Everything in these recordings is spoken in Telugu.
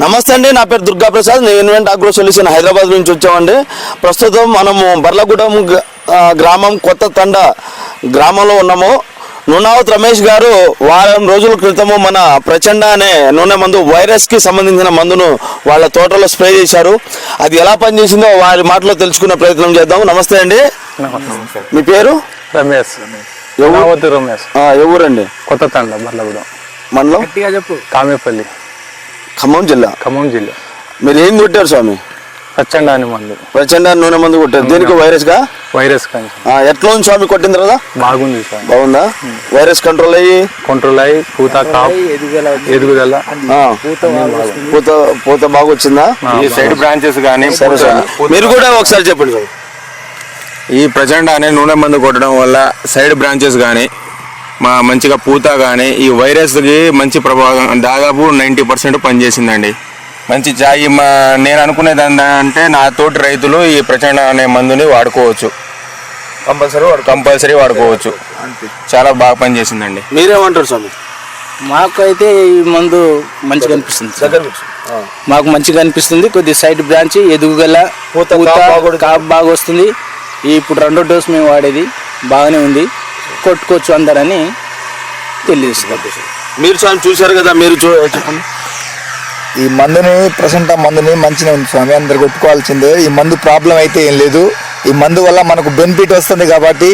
నమస్తే అండి నా పేరు దుర్గా ప్రసాద్. నేను ఇన్వెంట్ అగ్రో సొల్యూషన్ హైదరాబాద్ నుంచి వచ్చామండి. ప్రస్తుతం మనము బర్లగూడెం గ్రామం కొత్త తండ గ్రామంలో ఉన్నాము. నునావత్ రమేష్ గారు వారం రోజుల క్రితము మన ప్రచండ అనే నూనె మందు వైరస్కి సంబంధించిన మందును వాళ్ళ తోటలో స్ప్రే చేశారు. అది ఎలా పనిచేసిందో వారి మాటలో తెలుసుకునే ప్రయత్నం చేద్దాం. నమస్తే అండి. మీ పేరు? రమేష్. రమేష్. ఆ, ఎవరండి? కొత్త తండ బర్లగూడెం. మండలం కామేపల్లి. ఖమ్మం జిల్లా? ఖమ్మం జిల్లా. మీరు ఏం కొట్టారు స్వామి? ప్రచండ అని మందు. ప్రచండ నూనె మందు కొట్టారు. దీనికి? వైరస్గా? వైరస్ కానీ ఆ, ఎట్లా ఉంది స్వామి కొట్టిన తర్వాత? బాగుంది సార్ బాగుందా? వైరస్ కంట్రోల్ అయ్యి? కంట్రోల్ అయ్యి పూత కాప్ ఎదుగుదల పూత పూత బాగా వచ్చిందా? ఈ సైడ్ బ్రాంచెస్ కానీ మీరు కూడా ఒకసారి చెప్పండి ఈ ప్రచండ అనే నూనె మందు కొట్టడం వల్ల సైడ్ బ్రాంచెస్ కానీ మా మంచిగా పూత కానీ ఈ వైరస్కి మంచి ప్రభావం దాదాపు నైంటీ పర్సెంట్ పనిచేసిందండి. మంచి జాయి మా నేను అనుకునేది అంటే నా తోటి రైతులు ఈ ప్రచండ అనే మందుని వాడుకోవచ్చు. కంపల్సరీ కంపల్సరీ వాడుకోవచ్చు. చాలా బాగా పనిచేసిందండి. మీరేమంటారు స్వామి? మాకు అయితే ఈ మందు మంచిగా అనిపిస్తుంది. మాకు మంచిగా అనిపిస్తుంది. కొద్ది సైడ్ బ్రాంచ్ ఎదుగుగల పూత, బాగా వస్తుంది ఈ ఇప్పుడు రెండో డోస్ మేము వాడేది. బాగానే ఉంది. కొట్టుకోవచ్చు అందరని తెలియజేస్తుంది మీరు స్వామి చూశారు కదా మీరు చూ చెప్పండి ఈ మందుని ప్రసెంట్ ఆ మందుని మంచిగా ఉంది స్వామి అందరు కొట్టుకోవాల్సిందే. ఈ మందు ప్రాబ్లం అయితే ఏం లేదు. ఈ మందు వల్ల మనకు బెనిఫిట్ వస్తుంది కాబట్టి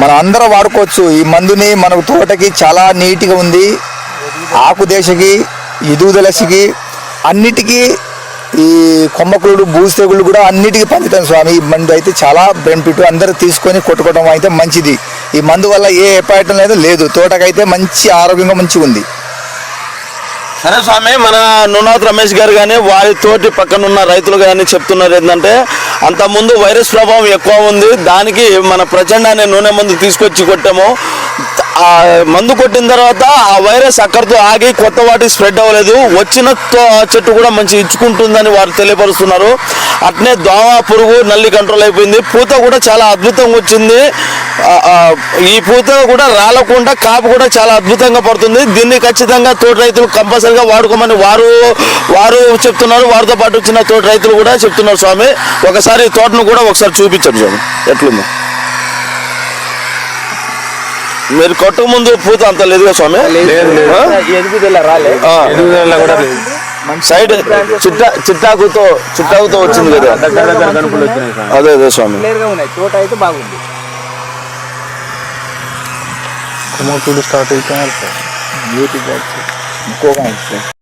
మనం అందరం వాడుకోవచ్చు. ఈ మందుని మనకు తోటకి చాలా నీట్గా ఉంది. ఆకు దేశకి ఎదుగుదలసికి అన్నిటికీ ఈ కొమ్మకులుడు బూజు తెగుళ్ళు కూడా అన్నిటికీ పంచుతాం స్వామి. ఈ మందు అయితే చాలా బెనిఫిట్ అందరూ తీసుకొని కొట్టుకోవడం అయితే మంచిది. ఈ మందు వల్ల ఏ ఎపాయటం లేదు లేదు. తోటకైతే మంచి ఆరోగ్యంగా మంచిగా ఉంది. సరే స్వామి మన నునాథ్ రమేష్ గారు కానీ వారి తోటి పక్కన ఉన్న రైతులు కానీ చెప్తున్నారు ఏంటంటే అంతకుముందు వైరస్ ప్రభావం ఎక్కువ ఉంది. దానికి మన ప్రచండ అనే నూనె మందు తీసుకొచ్చి కొట్టాము. ఆ మందు కొట్టిన తర్వాత ఆ వైరస్ అక్కడితో ఆగి కొత్త వాటికి స్ప్రెడ్ అవ్వలేదు. వచ్చిన తో- చెట్టు కూడా మంచి ఇచ్చుకుంటుందని వారు తెలియపరుస్తున్నారు. అట్నే దోమ పురుగు నల్లి కంట్రోల్ అయిపోయింది. పూత కూడా చాలా అద్భుతంగా వచ్చింది. ఈ పూత కూడా రాలకుండా కాపు కూడా చాలా అద్భుతంగా పడుతుంది. దీన్ని ఖచ్చితంగా తోటి రైతులు కంపల్సరిగా వాడుకోమని వారు వారు చెప్తున్నారు. వారితో పాటు వచ్చిన తోటి రైతులు కూడా చెప్తున్నారు స్వామి. ఒకసారి తోటను కూడా ఒకసారి చూపించండి స్వామి. ఎట్లుందో. మీరు కొట్టు ముందు పూత అంత లేదుగా స్వామి? సైడ్ చిట్టా చిట్టాకుతో చిట్టాకుతో వచ్చింది కదా? అదే అదే స్వామి. తోట అయితే బాగుంది. స్టార్ట్ అయితే